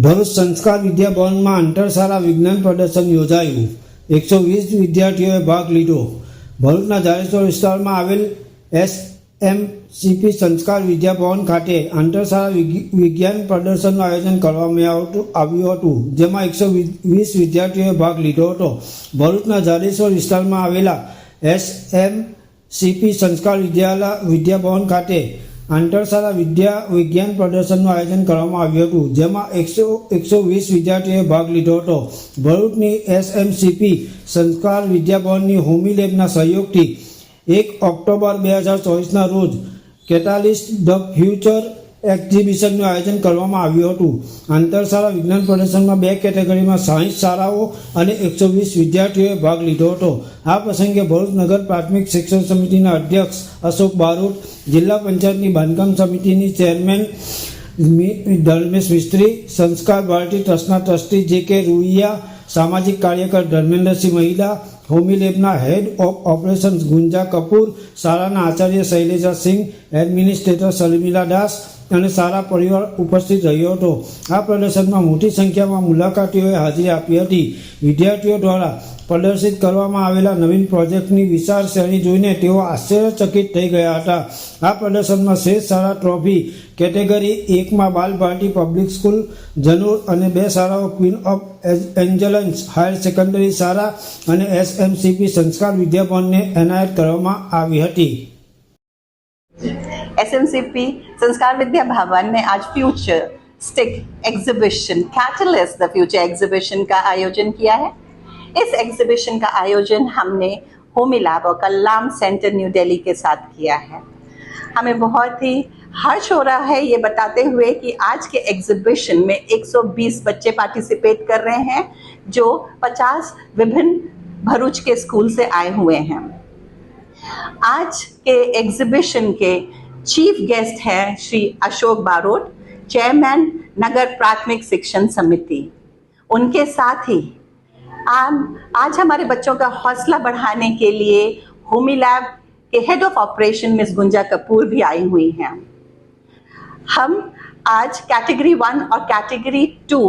ભરૂચ સંસ્કાર વિદ્યાભવનમાં આંતરશાળા વિજ્ઞાન પ્રદર્શન યોજાયું. એકસો વીસ વિદ્યાર્થીઓએ ભાગ લીધો. ભરૂચના જાડેશ્વર વિસ્તારમાં આવેલ એસ એમ સીપી સંસ્કાર વિદ્યાભવન ખાતે આંતરશાળા વિજ્ઞ- વિજ્ઞાન પ્રદર્શનનું આયોજન કરવામાં આવ્યું હતું, જેમાં એકસો વીસ વિદ્યાર્થીઓએ ભાગ લીધો હતો. ભરૂચના જાડેશ્વર વિસ્તારમાં આવેલા એસ એમ સીપી સંસ્કાર વિદ્યાલય વિદ્યાભવન ખાતે આંતરશાળા વિદ્યા વિજ્ઞાન પ્રદર્શનનું આયોજન કરવામાં આવ્યું હતું, જેમાં એકસો એકસો વીસ વિદ્યાર્થીઓએ ભાગ લીધો હતો. ભરૂચની એસએમસીપી સંસ્કાર વિદ્યાભવનની હોમી લેબના સહયોગથી એક ઓક્ટોબર બે હજાર ચોવીસના રોજ કેટાલિસ્ટ ધ ફ્યુચર એક્ઝિબિશનનું આયોજન કરવામાં આવ્યું હતું. આંતરશાળા વિજ્ઞાન પ્રદર્શનમાં બે કેટેગરીમાં સાહીઠ શાળાઓ અને એકસો વીસ વિદ્યાર્થીઓએ ભાગ લીધો હતો. આ પ્રસંગે ભરૂચ નગર પ્રાથમિક શિક્ષણ સમિતિના અધ્યક્ષ અશોક બારોટ, જિલ્લા પંચાયતની બાંધકામ સમિતિની ચેરમેન ધર્મેશ મિસ્ત્રી, સંસ્કાર ભારતી ટ્રસ્ટના ટ્રસ્ટી જે કે રૂઈયા, સામાજિક કાર્યકર ધર્મેન્દ્રસિંહ મહિલા હોમી લેબના હેડ ઓફ ઓપરેશન્સ ગુંજા કપૂર શાળાના આચાર્ય શૈલેજા સિંહ, એડમિનિસ્ટ્રેટર શર્મિલા દાસ અને સારા પરિવાર ઉપસ્થિત રહ્યો હતો. આ પ્રદર્શનમાં મોટી સંખ્યામાં મુલાકાતીઓએ હાજરી આપી હતી. વિદ્યાર્થીઓ દ્વારા પ્રદર્શિત કરવામાં આવેલા નવીન પ્રોજેક્ટની વિશાળ શ્રેણી જોઈને તેઓ આશ્ચર્યચકિત થઈ ગયા હતા આ પ્રદર્શનમાં શ્રેષ્ઠ શાળા ટ્રોફી કેટેગરી એકમાં બાલ ભારતી પબ્લિક સ્કૂલ જનોર અને બે શાળાઓ Queen of Angels higher secondary શાળા અને એસએમસીપી સંસ્કાર વિદ્યાભવનને એનાયત કરવામાં આવી હતી एसएमसीपी संस्कार विद्या भवन ने आज futuristic exhibition catalyst the future exhibition का आयोजन किया है इस एग्जीबिशन का आयोजन हमने होमी लैब और कल्लाम सेंटर न्यू दिल्ली के साथ किया है। हमें बहुत ही हर्ष हो रहा है ये बताते हुए कि आज के एग्जीबिशन में 120 बच्चे पार्टिसिपेट कर रहे हैं, जो 50 विभिन्न भरूच के स्कूल से आए हुए हैं। आज के एग्जीबिशन के चीफ गेस्ट हैं श्री अशोक बारोट चेयरमैन नगर प्राथमिक शिक्षण समिति। उनके साथ ही आज हमारे बच्चों का हौसला बढ़ाने के लिए होमी लैब के head of operation miss Gunja Kapoor भी आई हुई हैं। हम आज कैटेगरी वन और कैटेगरी टू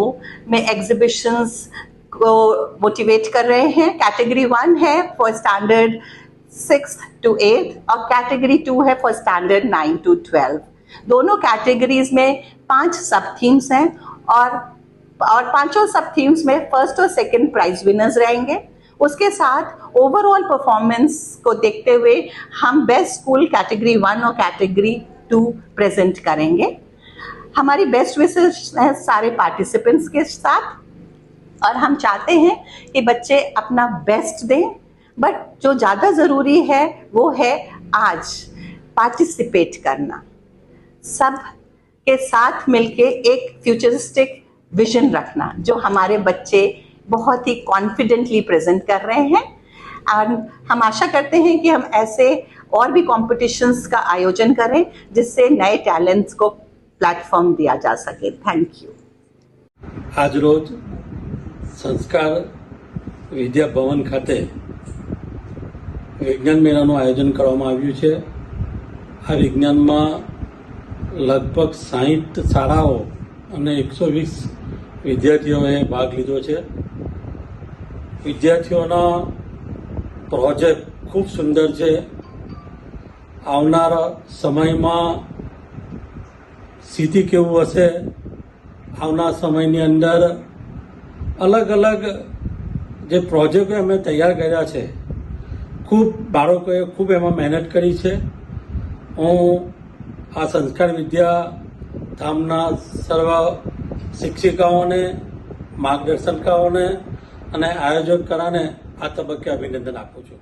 में एग्जीबिशंस को मोटिवेट कर रहे हैं। कैटेगरी वन है for standard six to eight और कैटेगरी टू है for standard nine to twelve दोनों कैटेगरीज में पाँच सब थीम्स हैं और और पाँचों सब थीम्स में फ़र्स्ट और सेकंड प्राइज विनर्स रहेंगे। उसके साथ ओवरऑल परफॉर्मेंस को देखते हुए हम बेस्ट स्कूल कैटेगरी वन और कैटेगरी टू प्रेजेंट करेंगे। हमारी बेस्ट विशेष है सारे पार्टिसिपेंट्स के साथ। और हम चाहते हैं कि बच्चे अपना बेस्ट दें बट जो ज़्यादा ज़रूरी है वो है आज पार्टिसिपेट करना। सब के साथ मिलके एक फ्यूचरिस्टिक विजन रखना जो हमारे बच्चे बहुत ही कॉन्फिडेंटली प्रेजेंट कर रहे हैं और हम आशा करते हैं कि हम ऐसे और भी कॉम्पिटिशन्स का आयोजन करें जिससे नए टैलेंट्स को प्लेटफॉर्म दिया जा सके थैंक यू આજરોજ સંસ્કાર વિદ્યા ભવન ખાતે વિજ્ઞાન મેળાનું આયોજન કરવામાં આવ્યું છે આ વિજ્ઞાનમાં લગભગ સાહીઠ શાળાઓ અને એકસો વીસ વિદ્યાર્થીઓએ ભાગ લીધો છે. વિદ્યાર્થીઓના પ્રોજેક્ટ ખૂબ સુંદર છે. આવનારા સમયમાં સ્થિતિ કેવું હશે? આવનાર સમયની અંદર અલગ અલગ જે પ્રોજેક્ટો અમે તૈયાર કર્યા છે, ખૂબ બાળકોએ ખૂબ એમાં મહેનત કરી છે. હું આ સંસ્કાર વિદ્યા ધામના સર્વ શિક્ષિકાઓને માર્ગદર્શકાઓને અને આયોજક કરાને આ તબક્કે અભિનંદન આપું છું.